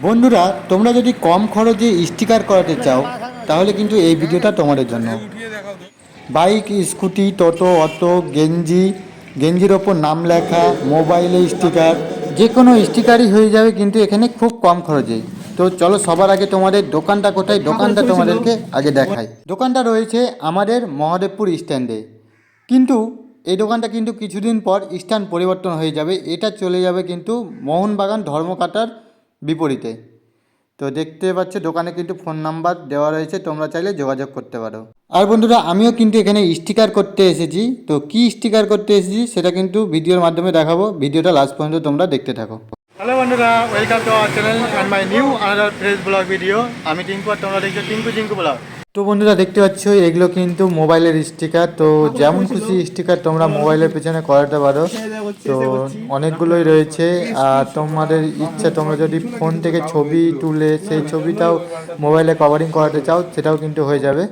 বন্ধুরা, তোমরা যদি কম খরচে স্টিকার করাতে চাও, তাহলে কিন্তু এই ভিডিওটা তোমাদের জন্য। বাইক, স্কুটি, টোটো, অটো, গেঞ্জি, গেঞ্জির ওপর নাম লেখা, মোবাইলে স্টিকার যে কোনো স্টিকারই হয়ে যাবে কিন্তু এখানে খুব কম খরচে। তো চলো, সবার আগে তোমাদের দোকানটা কোথায়? দোকানটা তোমাদেরকে আগে দেখাই। দোকানটা রয়েছে আমাদের মহাদেবপুর স্ট্যান্ডে। কিন্তু এই দোকানটা কিন্তু কিছুদিন পর স্ট্যান্ড পরিবর্তন হয়ে যাবে। এটা চলে যাবে কিন্তু মোহনবাগান ধর্মকাটার বিপরীতে। তো দেখতে পাচ্ছ, দোকানে কিন্তু ফোন নাম্বার দেওয়া রয়েছে, তোমরা চাইলে যোগাযোগ করতে পারো। আর বন্ধুরা, আমিও কিন্তু এখানে স্টিকার করতে এসেছি। তো কি স্টিকার করতে এসেছি, সেটা কিন্তু ভিডিওর মাধ্যমে দেখাবো। ভিডিওটা লাস্ট পর্যন্ত তোমরা দেখতে থাকো। হ্যালো বন্ধুরা, welcome to our channel and my new another fresh blog video. আমি টিঙ্কু আর তোমরা দেখছ টিঙ্কু টিঙ্কু ব্লগ। তো বন্ধুরা দেখতে পাচ্ছ, এগুলো কিন্তু মোবাইলের স্টিকার তো যেমন খুশি স্টিকার তোমরা মোবাইলের পেছনে করাতে পারো। তো অনেকগুলোই রয়েছে, আর তোমাদের ইচ্ছা, তোমরা যদি ফোন থেকে ছবি তুলে সেই ছবিটাও মোবাইলে কভারিং করাতে চাও, সেটাও কিন্তু হয়ে যাবে।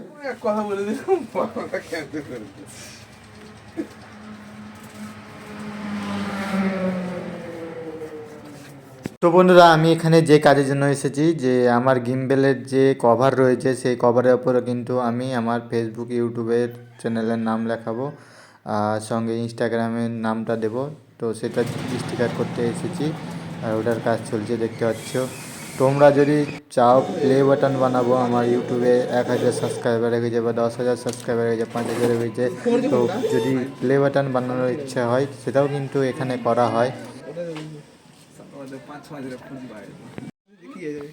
কথা বলে তো বন্ধুরা, আমি এখানে যে কাজের জন্য এসেছি, যে আমার গিমবেলের যে কভার রয়েছে, সেই কভারের ওপরে কিন্তু আমি আমার ফেসবুক ইউটিউবের চ্যানেলের নাম লেখাবো, আর সঙ্গে ইনস্টাগ্রামের নামটা দেব। তো সেটা স্টিকার করতে এসেছি, আর ওটার কাজ চলছে, দেখতে পাচ্ছ। তোমরা যদি চাও প্লে বাটন বানাবো, আমার ইউটিউবে এক হাজার সাবস্ক্রাইবার হয়ে গেছে বা দশ হাজার সাবস্ক্রাইবার হয়ে গেছে, পাঁচ হাজার হয়ে গেছে, তো যদি প্লে বাটন বানানোর ইচ্ছা হয়, সেটাও কিন্তু এখানে করা হয়। আমাদের পাঁচ ছ হাজার ফোন বাইরে দেখিয়ে যাবে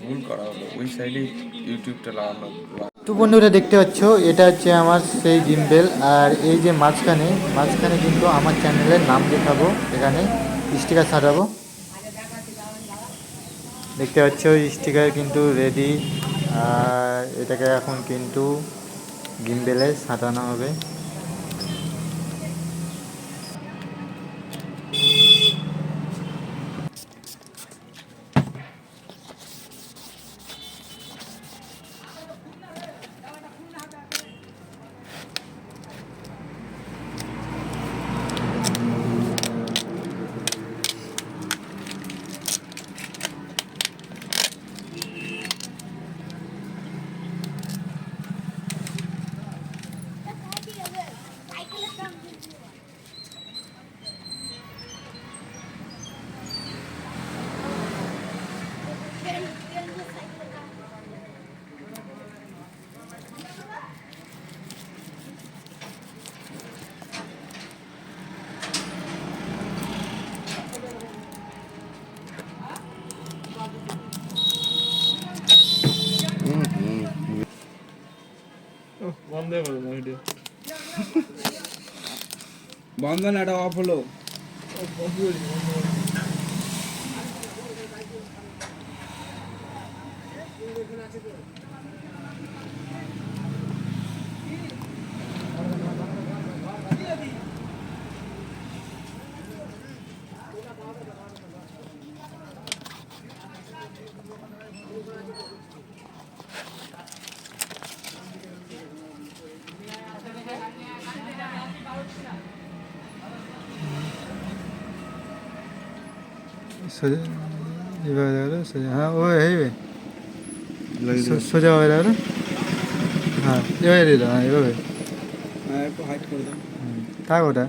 ভুল করা হলো। ওই সাইডে ইউটিউবটা লাগানো তো বন্ধুরা দেখতে পাচ্ছ এটা হচ্ছে আমার সেই জিমবেল আর এই যে মাঝখানে মাঝখানে কিন্তু আমার চ্যানেলের নাম দেখাবো। এখানে স্টিকার সাজাবো। দেখতে পাচ্ছ স্টিকার কিন্তু রেডি আর এটাকে এখন কিন্তু জিমবেলে সাজানো হবে। বন্ধ না এটা অফ হলো হ্যাঁ ও হইবে সোজা হয়ে যাবে হ্যাঁ এভাবে দিল হ্যাঁ এভাবে হ্যাঁ একটু হাইট করে দাও থাক ওটা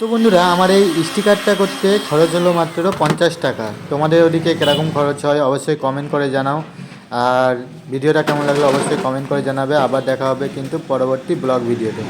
তো বন্ধুরা, আমার এই স্টিকারটা করতে খরচ হলো মাত্র পঞ্চাশ টাকা। তোমাদের ওদিকে কীরকম খরচ হয় অবশ্যই কমেন্ট করে জানাও। আর ভিডিওটা কেমন লাগল অবশ্যই কমেন্ট করে জানাবে। আবার দেখা হবে কিন্তু পরবর্তী ব্লগ ভিডিওতে